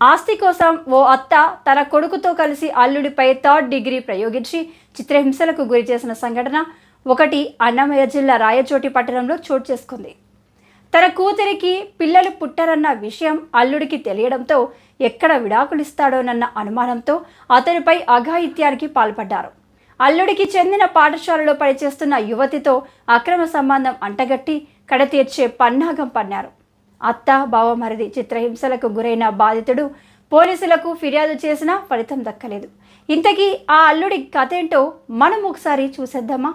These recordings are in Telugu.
ఆస్తి కోసం ఓ అత్త తన కొడుకుతో కలిసి అల్లుడిపై థర్డ్ డిగ్రీ ప్రయోగించి చిత్రహింసలకు గురి చేసిన సంఘటన ఒకటి అన్నమయ్య జిల్లా రాయచోటి పట్టణంలో చోటు చేసుకుంది. తన కూతురికి పిల్లలు పుట్టరన్న విషయం అల్లుడికి తెలియడంతో ఎక్కడ విడాకులిస్తాడోనన్న అనుమానంతో అతనిపై అఘాయిత్యానికి పాల్పడ్డారు. అల్లుడికి చెందిన పాఠశాలలో పనిచేస్తున్న యువతితో అక్రమ సంబంధం అంటగట్టి కడతీర్చే పన్నాగం పన్నారు. అత్త బావమరిది చిత్రహింసలకు గురైన బాధితుడు పోలీసులకు ఫిర్యాదు చేసినా ఫలితం దక్కలేదు. ఇంతకీ ఆ అల్లుడి కథ ఏంటో మనం ఒకసారి చూసేద్దామా?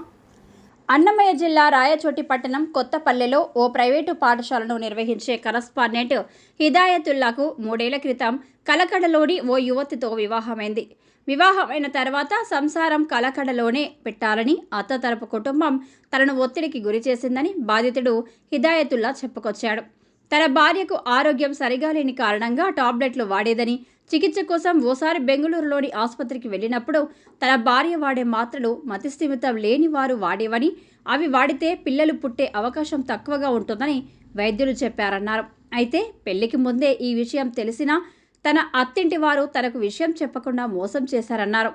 అన్నమయ్య జిల్లా రాయచోటి పట్టణం కొత్తపల్లెలో ఓ ప్రైవేటు పాఠశాలను నిర్వహించే కరస్పాండెంట్ హిదాయతుల్లాకు మూడేళ్ళ క్రితం కలకడలోని ఓ యువతితో వివాహమైంది. వివాహమైన తర్వాత సంసారం కలకడలోనే పెట్టాలని అత్త తరపు కుటుంబం తనను ఒత్తిడికి గురి చేసిందని బాధితుడు హిదాయతుల్లా చెప్పుకొచ్చాడు. తన భార్యకు ఆరోగ్యం సరిగా లేని కారణంగా టాబ్లెట్లు వాడేదని చికిత్స కోసం ఓసారి బెంగళూరులోని ఆసుపత్రికి వెళ్ళినప్పుడు తన భార్య వాడే మాత్రలు మతిస్థిమితం లేని వారు వాడేవని అవి వాడితే పిల్లలు పుట్టే అవకాశం తక్కువగా ఉంటుందని వైద్యులు చెప్పారన్నారు. అయితే పెళ్ళికి ముందే ఈ విషయం తెలిసినా తన అత్తింటి వారు తనకు విషయం చెప్పకుండా మోసం చేశారన్నారు.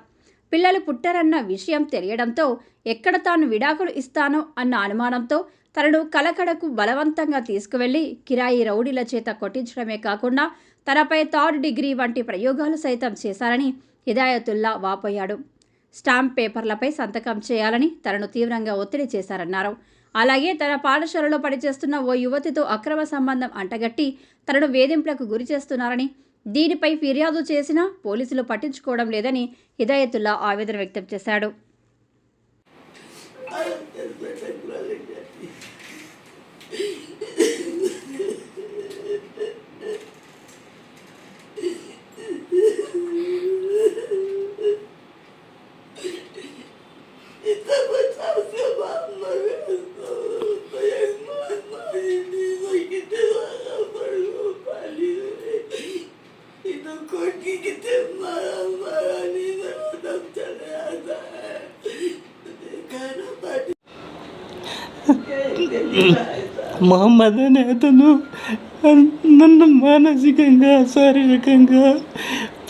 పిల్లలు పుట్టారన్న విషయం తెలియడంతో ఎక్కడ తాను విడాకులు ఇస్తానో అన్న అనుమానంతో తనను కలకడకు బలవంతంగా తీసుకువెళ్ళి కిరాయి రౌడీల చేత కొట్టించడమే కాకుండా తనపై థర్డ్ డిగ్రీ వంటి ప్రయోగాలు సైతం చేశారని హిదాయతుల్లా వాపోయాడు. స్టాంప్ పేపర్లపై సంతకం చేయాలని తనను తీవ్రంగా ఒత్తిడి చేశారన్నారు. అలాగే తన పాఠశాలలో పనిచేస్తున్న ఓ యువతితో అక్రమ సంబంధం అంటగట్టి తనను వేధింపులకు గురి చేస్తున్నారని దీనిపై ఫిర్యాదు చేసినా పోలీసులు పట్టించుకోవడం లేదని హిదాయతుల్లా ఆవేదన వ్యక్తం చేశాడు. మహమ్మద్ అనే అతను నన్ను మానసికంగా శారీరకంగా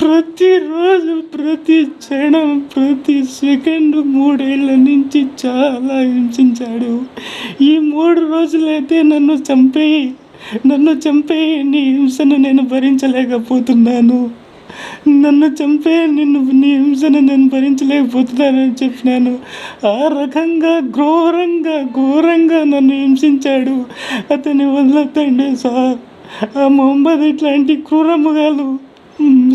ప్రతిరోజు ప్రతి క్షణం ప్రతి సెకండ్ మూడేళ్ళ నుంచి చాలా హింసించాడు. ఈ మూడు రోజులైతే నన్ను చంపేయి నన్ను చంపేయి నీ హింసను నేను భరించలేకపోతున్నాను. నన్ను చంపే నిన్ను నీ హింసను నేను భరించలేకపోతున్నానని చెప్పినాను. ఆ రకంగా ఘోరంగా ఘోరంగా నన్ను హింసించాడు. అతని వదలతండి సార్ ఆ మొహమ్మద్ ఇట్లాంటి క్రూరముగాలు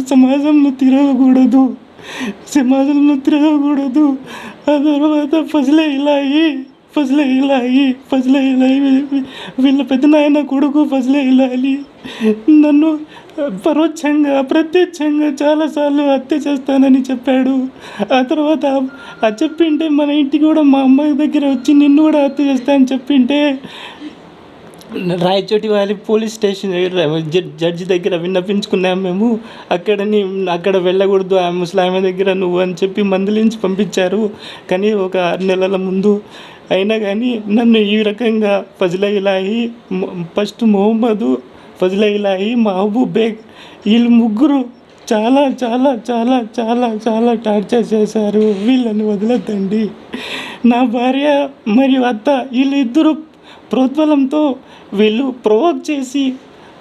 సమాజంలో తిరగకూడదు. సమాజంలో తిరగకూడదు. ఆ తర్వాత ఫజలే అయ్యి ఫజలే ఇలాయి ఫజలే ఇలాయి వీళ్ళ పెద్ద నాయన కొడుకు ఫజలే ఇలాయి నన్ను పరోక్షంగా ప్రత్యక్షంగా చాలాసార్లు హత్య చేస్తానని చెప్పాడు. ఆ తర్వాత ఆ చెప్పింటే మన ఇంటికి కూడా మా అమ్మాయి దగ్గర వచ్చి నిన్ను కూడా హత్య చేస్తానని చెప్పింటే రాయచోటి వాలి పోలీస్ స్టేషన్ దగ్గర జడ్జి దగ్గర విన్నపించుకున్నాం మేము. అక్కడ నీ- అక్కడ వెళ్ళకూడదు ఆ ముసలామె దగ్గర నువ్వు అని చెప్పి మందలించి పంపించారు. కానీ ఒక ఆరు నెలల ముందు అయినా కానీ నన్ను ఈ రకంగా ఫజల ఇలాహి ఫస్ట్ మొహమ్మదు ఫజల ఇలాహి మహబూబ్ బేగ్ వీళ్ళు ముగ్గురు చాలా చాలా చాలా చాలా చాలా టార్చర్ చేశారు. వీళ్ళని వదలద్దండి. నా భార్య మరియు అత్త వీళ్ళిద్దరూ ప్రోద్బలంతో వీళ్ళు ప్రొవోక్ చేసి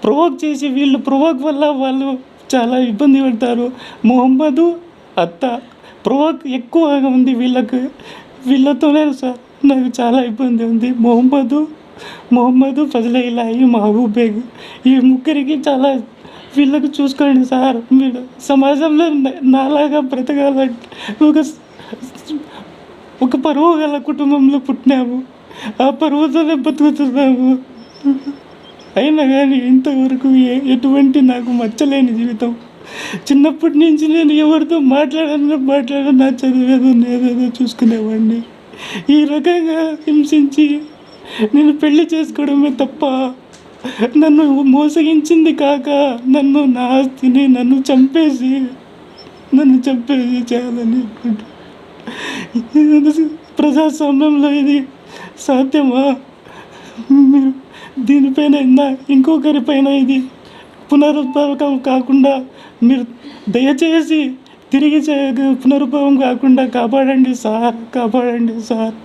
ప్రొవోక్ చేసి వీళ్ళు ప్రొవోక్ వల్ల వాళ్ళు చాలా ఇబ్బంది పడతారు. మొహమ్మదు అత్త ప్రొవోక్ ఎక్కువగా ఉంది వీళ్ళకు. వీళ్ళతోనే సార్. నాకు చాలా ఇబ్బంది ఉంది. మొహమ్మదు మొహమ్మదు ఫజల ఇలాయి మహబూబ్ బేగ్ ఈ ముగ్గురికి చాలా వీళ్ళకు చూసుకోండి సార్. మీరు సమాజంలో నాలాగా బ్రతకాలంటే ఒక ఒక పరువు గల కుటుంబంలో పుట్టినాము ఆ పరువుతోనే బతుకుతున్నాము అయినా కానీ ఇంతవరకు ఏ- ఎటువంటి నాకు మచ్చలేని జీవితం. చిన్నప్పటి నుంచి నేను ఎవరితో మాట్లాడాలని మాట్లాడాను నా చదివేదో నేదేదో చూసుకునేవాడిని. ఈ రకంగా హింసించి నేను పెళ్ళి చేసుకోవడమే తప్ప నన్ను మోసగించింది కాక నన్ను నా ఆస్తిని నన్ను చంపేసి నన్ను చంపేసి చేయాలని అనుకుంటున్నాను. ప్రజాస్వామ్యంలో ఇది సాధ్యమా మీరు దీనిపైన ఇందా ఇంకొకరిపైన ఇది పునరుత్పాదకం కాకుండా మీరు దయచేసి తిరిగి పునరుభవం పునరుద్భవం కాకుండా కాపాడండి సార్ కాపాడండి సార్.